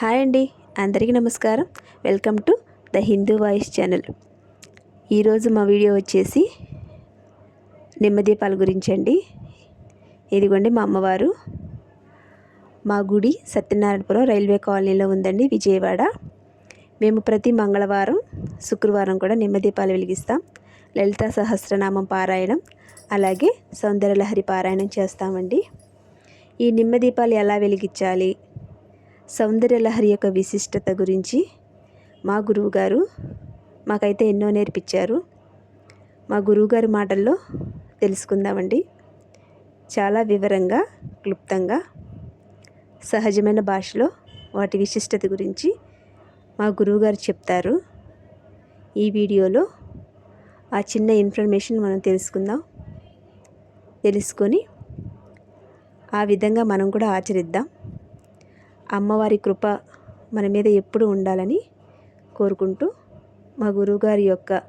Hi అండి అందరికీ నమస్కారం. Welcome to the Hindu Voice channel. ఈరోజు మా వీడియో వచ్చేసి నిమ్మదీపాల గురించి అండి. ఇదిగోండి మా అమ్మవారు. మా గుడి సత్యనారాయణపురం రైల్వే కాలనీలో ఉందండి విజయవాడ. మేము ప్రతి మంగళవారం శుక్రవారం కూడా నిమ్మదీపాలు వెలిగిస్తాం. లలిత సహస్రనామం పారాయణం అలాగే సౌందర్యలహరి పారాయణం చేస్తామండి. ఈ నిమ్మదీపాలు ఎలా వెలిగించాలి? సౌందర్యలహరి యొక్క విశిష్టత గురించి మా గురువుగారు మాకైతే ఎన్నో నేర్పించారు. మా గురువుగారి మాటల్లో తెలుసుకుందామండి. చాలా వివరంగా క్లుప్తంగా సహజమైన భాషలో వాటి విశిష్టత గురించి మా గురువుగారు చెప్తారు. ఈ వీడియోలో ఆ చిన్న ఇన్ఫర్మేషన్ మనం తెలుసుకుందాం. తెలుసుకొని ఆ విధంగా మనం కూడా ఆచరిద్దాం. అమ్మవారి కృప మన మీద ఎప్పుడు ఉండాలని కోరుకుంటూ మా గురువుగారి యొక్క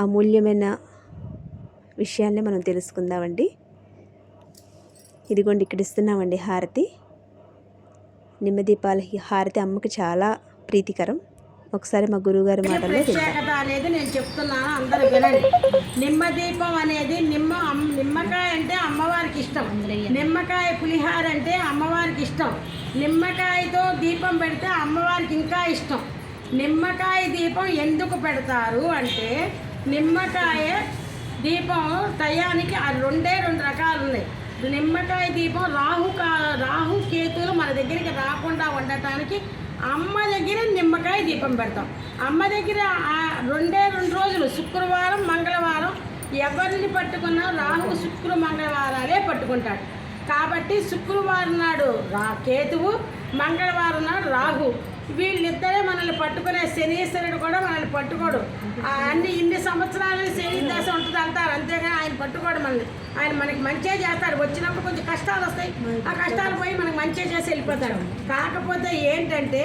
అమూల్యమైన విషయాన్ని మనం తెలుసుకుందామండి. ఇదిగోండి ఇక్కడ ఇస్తున్నామండి హారతి. నిమ్మదీపాల హారతి అమ్మకి చాలా ప్రీతికరం. ఒకసారి మా గురువుగారి మాటల్లో. ప్రత్యేకత అనేది నేను చెప్తున్నాను అందరూ వినండి. నిమ్మ దీపం అనేది నిమ్మ నిమ్మకాయ అంటే అమ్మవారికి ఇష్టం. నిమ్మకాయ పులిహార అంటే అమ్మవారికి ఇష్టం. నిమ్మకాయతో దీపం పెడితే అమ్మవారికి ఇంకా ఇష్టం. నిమ్మకాయ దీపం ఎందుకు పెడతారు అంటే నిమ్మకాయ దీపం టయానికి ఆ రెండే రెండు రకాలు ఉన్నాయి. నిమ్మకాయ దీపం రాహు కా రాహు కేతులు మన దగ్గరికి రాకుండా ఉండటానికి అమ్మ దగ్గర నిమ్మకాయ దీపం పెడతాం. అమ్మ దగ్గర రెండే రెండు రోజులు శుక్రవారం మంగళవారం ఎవరిని పట్టుకున్నా రాహు శుక్ర మంగళవారాలే పట్టుకుంటాడు. కాబట్టి శుక్రవారం నాడు రా కేతువు మంగళవారం నాడు రాహు వీళ్ళిద్దరే మనల్ని పట్టుకునే శనీశ్వరుడు కూడా మనల్ని పట్టుకోడు. అన్ని ఇన్ని సంవత్సరాలు శని దశ ఉంటుంది అంటారు. అంతేగాని ఆయన పట్టుకోడు మనల్ని. ఆయన మనకి మంచిగా చేస్తాడు వచ్చినప్పుడు కొంచెం కష్టాలు వస్తాయి. ఆ కష్టాలు పోయి మనకి మంచిగా చేసి వెళ్ళిపోతాడు కాకపోతే ఏంటంటే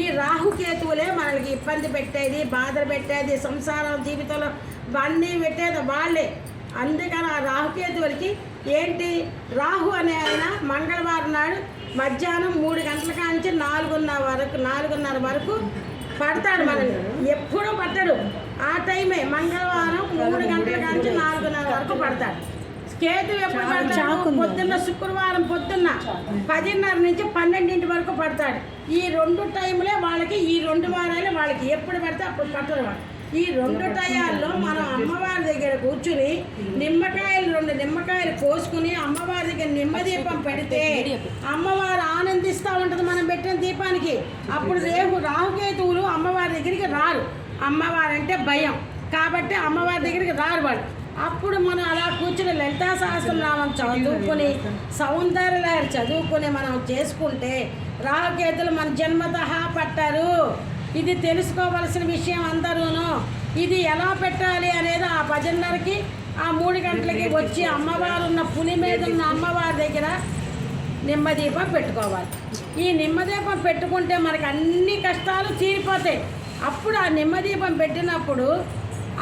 ఈ రాహుకేతువులే మనకి ఇబ్బంది పెట్టేది బాధలు పెట్టేది సంసారం జీవితంలో అన్నీ పెట్టేది వాళ్ళే. అందుకని ఆ రాహుకేతువులకి ఏంటి? రాహు అనే ఆయన మంగళవారం నాడు మధ్యాహ్నం మూడు గంటల కాంచి నాలుగున్నర వరకు నాలుగున్నర వరకు పడతాడు మనల్ని. ఎప్పుడూ పట్టడు. ఆ టైమే మంగళవారం మూడు గంటల కాంచి నాలుగున్నర వరకు పడతాడు. కేతు ఎప్పుడు పడతాడు. పొద్దున్న శుక్రవారం పొద్దున్న పదిన్నర నుంచి పన్నెండింటి వరకు పడతాడు. ఈ రెండు టైంలే వాళ్ళకి ఈ రెండు వారాలే వాళ్ళకి ఎప్పుడు పడితే అప్పుడు పట్టరు వాళ్ళు ఈ రెండు టయాల్లో మనం అమ్మవారి దగ్గర కూర్చుని నిమ్మకాయలు రెండు నిమ్మకాయలు కోసుకుని అమ్మవారి దగ్గర నిమ్మదీపం పెడితే అమ్మవారు ఆనందిస్తూ ఉంటుంది మనం పెట్టిన దీపానికి. అప్పుడు రేపు రాహుకేతువులు అమ్మవారి దగ్గరికి రారు. అమ్మవారు అంటే భయం. కాబట్టి అమ్మవారి దగ్గరికి రారు వాళ్ళు. అప్పుడు మనం అలా కూర్చుని లలితా సహస్రనామం చదువుకొని సౌందర్యలహరి చదువుకొని మనం చేసుకుంటే రాహుకేతులు మన జన్మతః పట్టారు. ఇది తెలుసుకోవలసిన విషయం అందరూను. ఇది ఎలా పెట్టాలి అనేది ఆ భజన్నరకి ఆ మూడు గంటలకి వచ్చి అమ్మవారు ఉన్న పులి మీద ఉన్న అమ్మవారి దగ్గర నిమ్మదీపం పెట్టుకోవాలి. ఈ నిమ్మదీపం పెట్టుకుంటే మనకి అన్ని కష్టాలు తీరిపోతాయి. అప్పుడు ఆ నిమ్మదీపం పెట్టినప్పుడు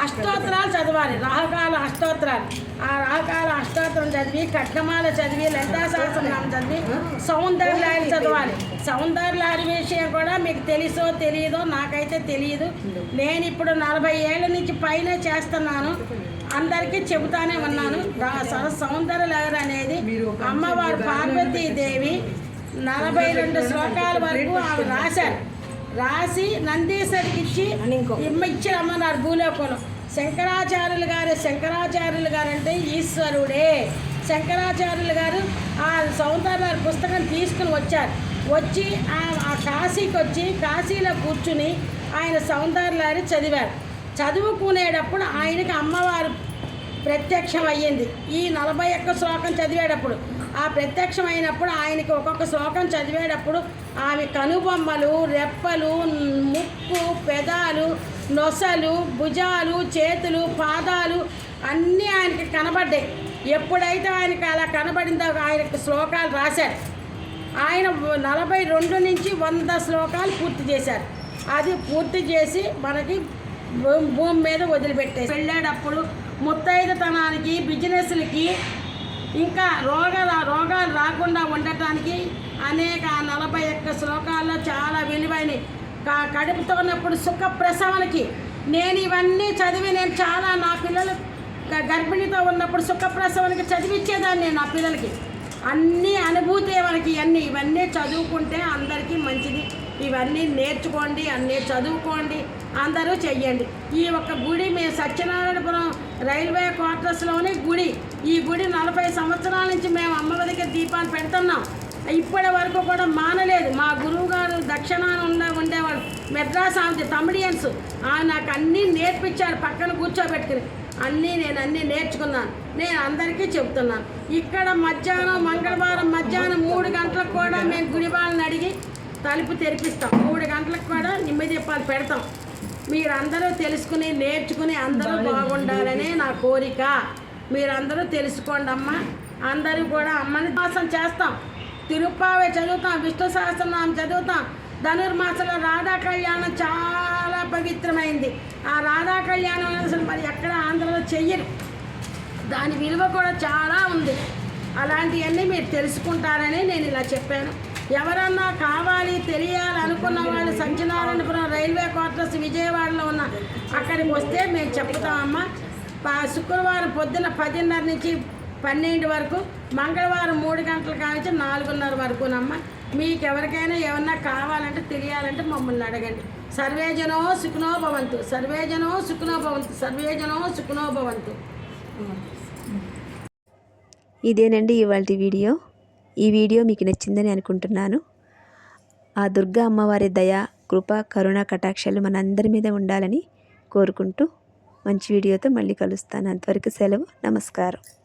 అష్టోత్తరాలు చదవాలి. రాహకాల అష్టోత్తరాలు. ఆ రాహకాల అష్టోత్తరం చదివి కట్నమాల చదివి లలితా సహస్రనామం చదివి సౌందర్యాలు చదవాలి. సౌందర్యాల విషయం కూడా మీకు తెలుసో తెలియదో నాకైతే తెలియదు నేను ఇప్పుడు నలభై ఏళ్ళ నుంచి పైన చేస్తున్నాను. అందరికీ చెబుతానే ఉన్నాను. సౌందర్య లహరి అనేది అమ్మవారు పార్వతీదేవి నలభై రెండు శ్లోకాల వరకు ఆమె రాశారు. రాసి నందీశ్వరికి ఇచ్చి ఇమ్మ ఇచ్చి రమ్మన్నారు భూలోకంలో. శంకరాచార్యులు గారు శంకరాచార్యులు గారు అంటే ఈశ్వరుడే. శంకరాచార్యులు గారు ఆ సౌందర్య పుస్తకం తీసుకుని వచ్చారు. వచ్చి ఆ- కాశీకి వచ్చి కాశీలో కూర్చుని ఆయన సౌందర్యాన్ని చదివారు. చదువుకునేటప్పుడు ఆయనకి అమ్మవారు ప్రత్యక్షం అయ్యింది ఈ నలభై ఒక్క శ్లోకం చదివేటప్పుడు ఆ ప్రత్యక్షమైనప్పుడు ఆయనకి ఒక్కొక్క శ్లోకం చదివేటప్పుడు ఆమె కనుబొమ్మలు రెప్పలు ముక్కు పెదాలు నొసలు భుజాలు చేతులు పాదాలు అన్నీ ఆయనకి కనబడ్డాయి. ఎప్పుడైతే ఆయనకి అలా కనబడిందో ఆయనకు శ్లోకాలు రాశారు. ఆయన నలభై రెండు నుంచి వంద శ్లోకాలు పూర్తి చేశారు. అది పూర్తి చేసి మనకి భూమి మీద వదిలిపెట్టేసి వెళ్ళేటప్పుడు ముత్తైదతనానికి బిజినెస్లకి ఇంకా రోగ రోగాలు రాకుండా ఉండటానికి అనేక నలభై ఒక్క శ్లోకాల్లో చాలా విలువైనవి. క- కడుపుతో ఉన్నప్పుడు సుఖ ప్రసవనకి నేను ఇవన్నీ చదివి నేను చాలా నా పిల్లలు గ- గర్భిణితో ఉన్నప్పుడు సుఖ ప్రసవానికి చదివించేదాన్ని నేను నా పిల్లలకి. అన్నీ అనుభూతి మనకి ఇవన్నీ ఇవన్నీ చదువుకుంటే అందరికీ మంచిది. ఇవన్నీ నేర్చుకోండి అన్నీ చదువుకోండి అందరూ చెయ్యండి. ఈ ఒక గుడి మేము సత్యనారాయణపురం రైల్వే క్వార్టర్స్లోని గుడి. ఈ గుడి నలభై సంవత్సరాల నుంచి మేము అమ్మవారికి దీపాలు పెడుతున్నాం. ఇప్పటి వరకు కూడా మానలేదు. మా గురువు గారు దక్షిణాన ఉండే ఉండేవాడు మెడ్రాస్ ఆమె తమిడియన్స్ ఆయన నాకు అన్నీ నేర్పించాడు పక్కన కూర్చోబెట్టుకుని. అన్నీ నేను అన్నీ నేర్చుకున్నాను. నేను అందరికీ చెప్తున్నాను. ఇక్కడ మధ్యాహ్నం మంగళవారం మధ్యాహ్నం మూడు గంటలకు కూడా మేము గుడి వాళ్ళని అడిగి తలుపు తెరిపిస్తాం. మూడు గంటలకు కూడా నిమ్మ దీపాలు పెడతాం. మీరందరూ తెలుసుకుని నేర్చుకుని అందరూ బాగుండాలనే నా కోరిక. మీరందరూ తెలుసుకోండి అమ్మ. అందరూ కూడా అమ్మని మాసం చేస్తాం. తిరుప్పావే చదువుతాం విష్ణు సహస్రనామం చదువుతాం. ధనుర్మాసంలో రాధా కళ్యాణం చాలా పవిత్రమైంది. ఆ రాధా కళ్యాణం అసలు మరి ఎక్కడ ఆంధ్రలో చెయ్యరు. దాని విలువ కూడా చాలా ఉంది. అలాంటివన్నీ మీరు తెలుసుకుంటారని నేను ఇలా చెప్పాను. ఎవరన్నా కావాలి తెలియాలి అనుకున్న వాళ్ళు సత్యనారాయణపురం రైల్వే క్వార్టర్స్ విజయవాడలో ఉన్న అక్కడికి వస్తే మేము చెప్తామమ్మా శుక్రవారం పొద్దున పదిన్నర నుంచి పన్నెండు వరకు మంగళవారం మూడు గంటల కానించి నాలుగున్నర వరకునమ్మ. మీకు ఎవరికైనా ఏమన్నా కావాలంటే తెలియాలంటే మమ్మల్ని అడగండి. సర్వేజనో సుఖనో భవంతు సర్వేజనో సుఖనో భవంతు సర్వేజనో సుఖనో భవంతు. ఇదేనండి ఇవాళ వీడియో. ఈ వీడియో మీకు నచ్చిందని అనుకుంటున్నాను. ఆ దుర్గా అమ్మవారి దయ కృప కరుణ కటాక్షాలు మనందరి మీద ఉండాలని కోరుకుంటూ మంచి వీడియోతో మళ్ళీ కలుస్తాను. అంతవరకు సెలవు. నమస్కారం.